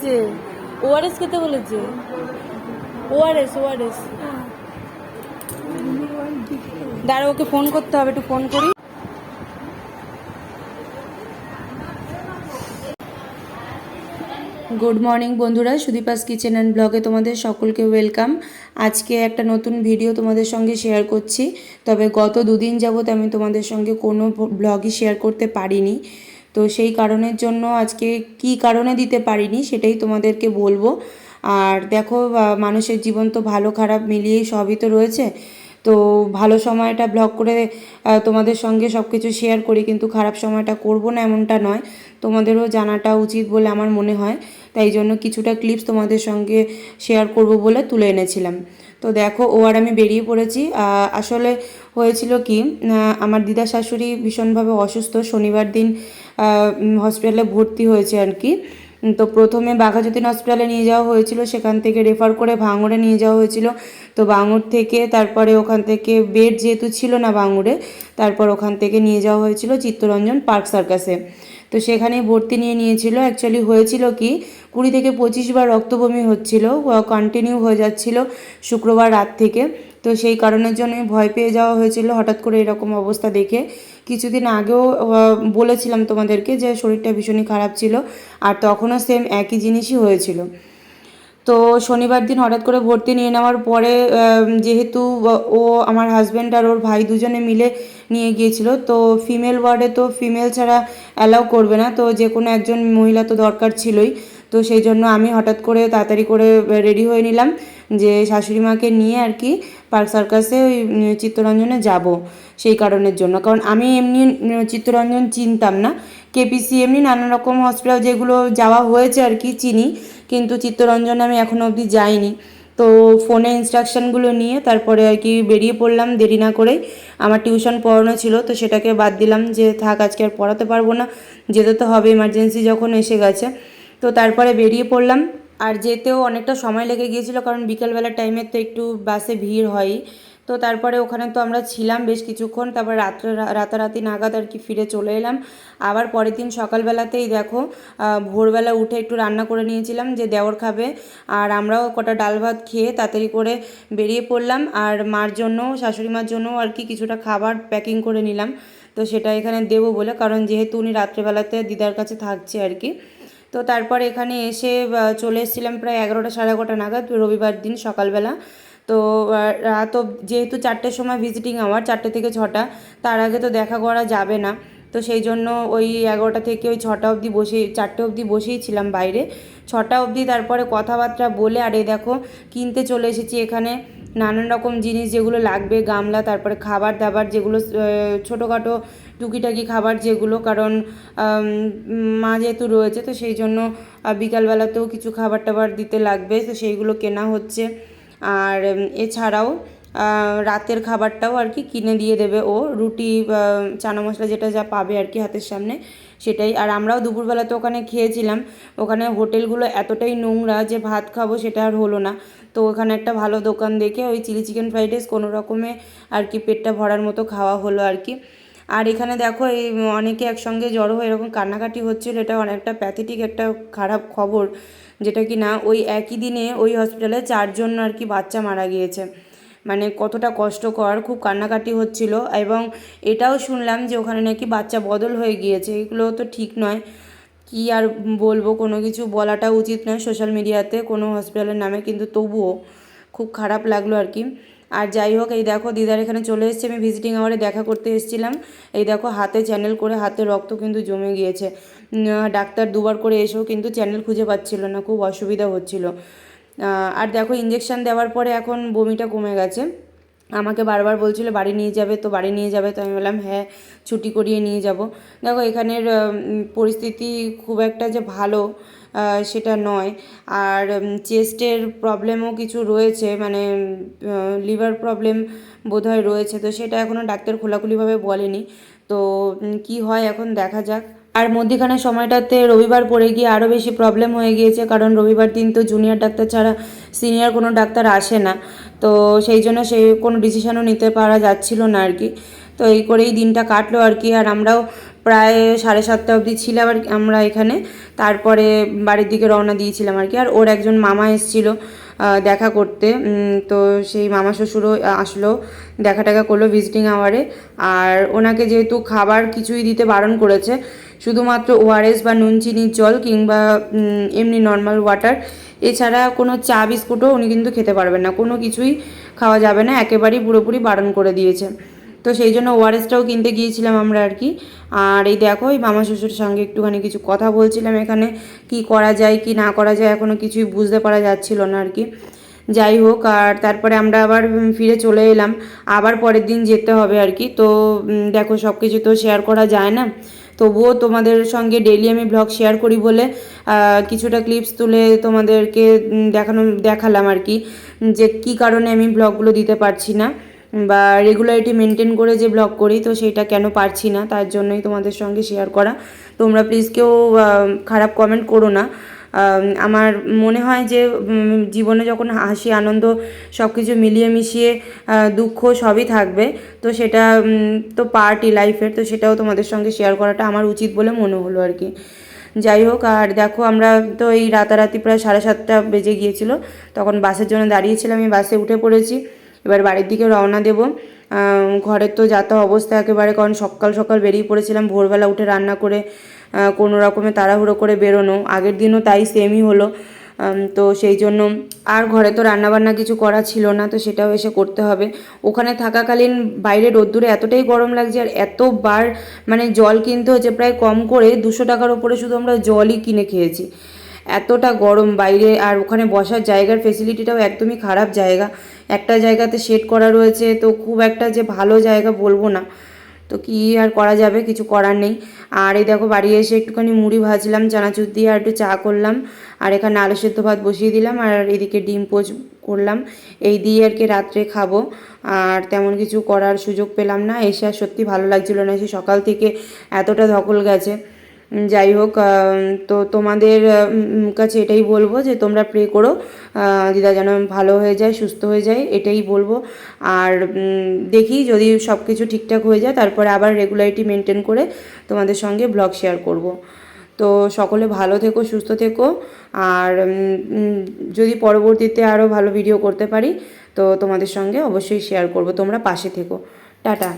বলেছে। ওআরএস খেতে বলেছে? ORS ORS. দাঁড়া ওকে ফোন করতে হবে, একটু ফোন করি। গুড মর্নিং বন্ধুরা, সুদীপাস কিচেন অ্যান্ড ব্লগে তোমাদের সকলকে ওয়েলকাম আজকে একটা নতুন ভিডিও তোমাদের সঙ্গে শেয়ার করছি। তবে গত দুদিন যাবত আমি তোমাদের সঙ্গে কোনো ব্লগই শেয়ার করতে পারিনি। তো সেই কারণের জন্য আজকে কি কারণে দিতে পারিনি সেটাই তোমাদেরকে বলব। আর দেখো মানুষের জীবন তো ভালো খারাপ মিলিয়েই সবই তো রয়েছে। তো ভালো সময়টা ব্লগ করে তোমাদের সঙ্গে সব কিছু শেয়ার করি, কিন্তু খারাপ সময়টা করব না এমনটা নয়। তোমাদেরও জানাটা উচিত বলে আমার মনে হয়। তাই জন্য কিছুটা ক্লিপস তোমাদের সঙ্গে শেয়ার করব বলে তুলে এনেছিলাম। তো দেখো, ও আর আমি বেরিয়ে পড়েছি। আসলে হয়েছিল কি আমার দিদা শাশুড়ি ভীষণভাবে অসুস্থ। শনিবার দিন হসপিটালে ভর্তি হয়েছে আর কি। তো প্রথমে বাঘাযতীন হসপিটালে নিয়ে যাওয়া হয়েছিল, সেখান থেকে রেফার করে ভাঙড়ে নিয়ে যাওয়া হয়েছিল। তো ভাঙড় থেকে তারপরে ওখান থেকে বেড যেহেতু ছিল না ভাঙড়ে, তারপর ওখান থেকে নিয়ে যাওয়া হয়েছিল চিত্তরঞ্জন পার্ক সার্কাসে তো সেখানে ভর্তি নিয়ে নিয়েছিল। অ্যাকচুয়ালি হয়েছিল কি, কুড়ি থেকে পঁচিশ বার রক্তবমি হচ্ছিল কন্টিনিউ হয়ে যাচ্ছিল শুক্রবার রাত থেকে। তো সেই কারণের জন্য ভয় পেয়ে যাওয়া হয়েছিল হঠাৎ করে এরকম অবস্থা দেখে। কিছুদিন আগেও বলেছিলাম তোমাদেরকে যে শরীরটা ভীষণই খারাপ ছিল, আর তখনও সেম একই জিনিসই হয়েছিল। তো শনিবার দিন হঠাৎ করে ভর্তি নিয়ে নেওয়ার পরে যেহেতু ও আমার হাজব্যান্ড আর ওর ভাই দুজনে মিলে নিয়ে গিয়েছিল, তো ফিমেল ওয়ার্ডে তো ফিমেল ছাড়া অ্যালাউ করবে না, তো যে কোনো একজন মহিলা তো দরকার ছিলই। তো সেই জন্য আমি হঠাৎ করে তাড়াতাড়ি করে রেডি হয়ে নিলাম যে শাশুড়ি মাকে নিয়ে আর কি পার্ক সার্কাসে ওই চিত্তরঞ্জনে যাব সেই কারণের জন্য। কারণ আমি এমনি চিত্তরঞ্জন চিনতাম না। কেপিসি এমনি নানা রকম হসপিটাল যেগুলো যাওয়া হয়েছে আর কি চিনি, কিন্তু চিত্তরঞ্জনে আমি এখনও অবধি যাইনি। তো ফোনে ইনস্ট্রাকশনগুলো নিয়ে তারপরে আর কি বেরিয়ে পড়লাম, দেরি না করেই। আমার টিউশন পড়ানো ছিল, তো সেটাকে বাদ দিলাম যে থাক আজকে আর পড়াতে পারব না। যেতে তো হবে ইমার্জেন্সি যখন এসে গেছে। তো তারপরে বেরিয়ে পড়লাম। আর যেতেও অনেকটা সময় লেগে গিয়েছিল, কারণ বিকেলবেলার টাইমে তো একটু বাসে ভিড় হয়ই তো তারপরে ওখানে তো আমরা ছিলাম বেশ কিছুক্ষণ, তারপর রাত্রে রাতারাতি নাগাদ আর কি ফিরে চলে এলাম। আবার পরের দিন সকালবেলাতেই দেখো ভোরবেলা উঠে একটু রান্না করে নিয়েছিলাম যে দেওর খাবে। আর আমরাও কটা ডাল ভাত খেয়ে তাড়াতাড়ি করে বেরিয়ে পড়লাম। আর মার জন্য শাশুড়ি মার জন্য আর কি কিছুটা খাবার প্যাকিং করে নিলাম। তো সেটা এখানে দেবো বলে, কারণ যেহেতু উনি রাত্রেবেলাতে দিদার কাছে থাকছে আর কি। তো তারপর এখানে এসে চলে এসেছিলাম প্রায় এগারোটা সাড়ে এগারোটা নাগাদ, রবিবার দিন সকালবেলা। তো রাত যেহেতু চারটের সময় ভিজিটিং আওয়ার চারটে থেকে ছটা, তার আগে তো দেখা করা যাবে না। তো সেই জন্য ওই এগারোটা থেকে ওই ছটা অবধি বসে, চারটে অবধি বসেই ছিলাম বাইরে। ছটা অবধি তারপরে কথাবার্তা বলে, আর দেখো কিনতে চলে এসেছি এখানে। নানান রকম জিনিস যেগুলো লাগবে, গামলা, তারপরে খাবার দাবার যেগুলো ছোটোখাটো টুকিটাকি খাবার যেগুলো, কারণ মা যেহেতু রয়েছে, তো সেই জন্য বিকালবেলাতেও কিছু খাবার টাবার দিতে লাগবে, তো সেইগুলো কেনা হচ্ছে। আর এছাড়াও রাতের খাবারটাও আর কি কিনে দিয়ে দেবে ও, রুটি চানা মশলা যেটা যা পাবে আর কি হাতের সামনে সেটাই। আর আমরাও দুপুরবেলা তো ওখানে খেয়েছিলাম। ওখানে হোটেলগুলো এতটাই নোংরা যে ভাত খাব সেটা আর হলো না। তো ওখানে একটা ভালো দোকান দেখে ওই চিলি চিকেন ফ্রাইড রাইস কোনো রকমে আর কি পেটটা ভরার মতো খাওয়া হলো আর কি। আর এখানে দেখো এই অনেকে একসঙ্গে জড়ো হয়ে এরকম কান্নাকাটি হচ্ছিল। এটা অনেকটা প্যাথেটিক একটা খারাপ খবর। যেটা কি না ওই একই দিনে ওই হসপিটালে চারজন আর কি বাচ্চা মারা গিয়েছে। মানে কতটা কষ্টকর, খুব কান্নাকাটি হচ্ছিল এবং এটাও শুনলাম যে ওখানে নাকি বাচ্চা বদল হয়ে গিয়েছে। এগুলো তো ঠিক নয়। কি আর বলব, কোনো কিছু বলাটা উচিত নয় সোশ্যাল মিডিয়াতে, কোনো হসপিটালের নামে, কিন্তু তবুও খুব খারাপ লাগল আর কি। আর যাই হোক, এই দেখো দিদার এখানে চলে এসেছে। আমি ভিজিটিং আওয়ারে দেখা করতে এসেছিলাম। এই দেখো হাতে চ্যানেল করে হাতে রক্ত কিন্তু জমে গিয়েছে। ডাক্তার দুবার করে এসেও কিন্তু চ্যানেল খুঁজে পাচ্ছিল না, খুব অসুবিধা হচ্ছিল। আর দেখো ইঞ্জেকশন দেওয়ার পরে এখন বমিটা কমে গেছে। আমাকে বারবার বলছিল, বাড়ি নিয়ে যাবে তো, বাড়ি নিয়ে যাবে। তো আমি বললাম হ্যাঁ ছুটি করিয়ে নিয়ে যাব। দেখো এখানের পরিস্থিতি খুব একটা যে ভালো সেটা নয়। আর চেস্টের প্রবলেমও কিছু রয়েছে মানে লিভার প্রবলেম বোধহয় রয়েছে। তো সেটা এখনও ডাক্তার খোলাখুলিভাবে বলেনি। তো কি হয় এখন দেখা যাক। আর মধ্যিখানে সময়টাতে রবিবার পড়ে গিয়ে আরও বেশি প্রবলেম হয়ে গিয়েছে, কারণ রবিবার দিন তো জুনিয়র ডাক্তার ছাড়া সিনিয়র কোনো ডাক্তার আসে না। তো সেই জন্য সেই কোনো ডিসিশনও নিতে পারা যাচ্ছিল না আর কি। তো এই করেই দিনটা কাটলো আর কি। আর আমরাও প্রায় সাড়ে সাতটা অবধি ছিলাম আর আমরা এখানে। তারপরে বাড়ির দিকে রওনা দিয়েছিলাম আর কি। আর ওর একজন মামা এসেছিল দেখা করতে। তো সেই মামা শ্বশুরও আসলো দেখা টাকা করল ভিজিটিং আওয়ারে আর ওনাকে যেহেতু খাবার কিছুই দিতে বারণ করেছে শুধুমাত্র ওআরএস বা নুন চিনির জল কিংবা এমনি নর্মাল ওয়াটার এছাড়া কোনো চা বিস্কুটও উনি কিন্তু খেতে পারবেন না। কোনো কিছুই খাওয়া যাবে না। একেবারেই পুরোপুরি বারণ করে দিয়েছে। তো সেই জন্য ওআরএসটাও কিনতে গিয়েছিলাম আমরা আর কি। আর এই দেখো, এই মামা শ্বশুরের সঙ্গে একটুখানি কিছু কথা বলছিলাম এখানে। কি করা যায়, কি না করা যায় এখনও কিছুই বুঝতে পারা যাচ্ছিল না আর কি। যাই হোক, আর তারপরে আমরা আবার ফিরে চলে এলাম। আবার পরের দিন যেতে হবে আর কি। তো দেখো সব কিছু তো শেয়ার করা যায় না। তবুও তোমাদের সঙ্গে ডেলি আমি ব্লগ শেয়ার করি বলে কিছুটা ক্লিপস তুলে তোমাদেরকে দেখানো, দেখালাম আর কি, যে কি কারণে আমি ব্লগগুলো দিতে পারছি না, বা রেগুলারিটি মেনটেন করে যে ব্লগ করি, তো সেটা কেন পারছি না, তার জন্যই তোমাদের সঙ্গে শেয়ার করা। তোমরা প্লিজ কেউ খারাপ কমেন্ট করো না। আমার মনে হয় যে জীবনে যখন হাসি, আনন্দ সব কিছু মিলিয়ে মিশিয়ে দুঃখ সবই থাকবে। তো সেটা তো পার্টি লাইফের তো সেটাও তোমাদের সঙ্গে শেয়ার করাটা আমার উচিত বলে মনে হলো আর কি। যাই হোক, আর দেখো, আমরা তো এই রাতারাতি প্রায় সাড়ে সাতটা বেজে গিয়েছিল। তখন বাসের জন্য দাঁড়িয়েছিলাম, আমি বাসে উঠে পড়েছি। এবার বাড়ির দিকে রওনা দেবো। ঘরের তো যাতা অবস্থা একেবারে, কারণ সকাল সকাল বেরিয়ে পড়েছিলাম। ভোরবেলা উঠে রান্না করে কোনো রকমে তাড়াহুড়ো করে বেরোনো। আগের দিনও তাই সেমই হলো। তো সেই জন্য আর ঘরে তো রান্নাবান্না কিছু করা ছিল না, তো সেটাও এসে করতে হবে। ওখানে থাকাকালীন বাইরে রোদ্দুরে এতটাই গরম লাগছে আর এতবার মানে জল কিনতে হচ্ছে, প্রায় কম করে দুশো টাকার ওপরে শুধু আমরা জলই কিনে খেয়েছি। এতটা গরম বাইরে আর ওখানে বসার জায়গার ফেসিলিটিটাও একদমই খারাপ জায়গা। একটা জায়গাতে শেড করা রয়েছে, তো খুব একটা যে ভালো জায়গা বলব না। তো কি আর করা যাবে? কিছু করার নেই। আর এই দেখো, বাড়ি এসে একটুখানি মুড়ি ভাজলাম, চানাচুর দিয়ে আর একটু চা করলাম। আর এখানে আলু সেদ্ধ ভাত বসিয়ে দিলাম, আর এদিকে ডিম পোচ করলাম। এই দিয়ে আর কি রাত্রে খাব। আর তেমন কিছু করার সুযোগ পেলাম না। এসে আর সত্যি ভালো লাগছিল না। সে সকাল থেকে এতটা ধকল গেছে। যাই হোক তো তোমাদের কাছে এটাই বলব যে তোমরা প্রে করো। দিদা যেন ভালো হয়ে যায়, সুস্থ হয়ে যায়, এটাই বলব। আর দেখি যদি সব কিছু ঠিকঠাক হয়ে যায়, তারপরে আবার রেগুলারিটি মেনটেন করে তোমাদের সঙ্গে ব্লগ শেয়ার করব। তো সকলে ভালো থেকো, সুস্থ থেকো। আর যদি পরবর্তীতে আরও ভালো ভিডিও করতে পারি, তো তোমাদের সঙ্গে অবশ্যই শেয়ার করব। তোমরা পাশে থেকো। টাটা।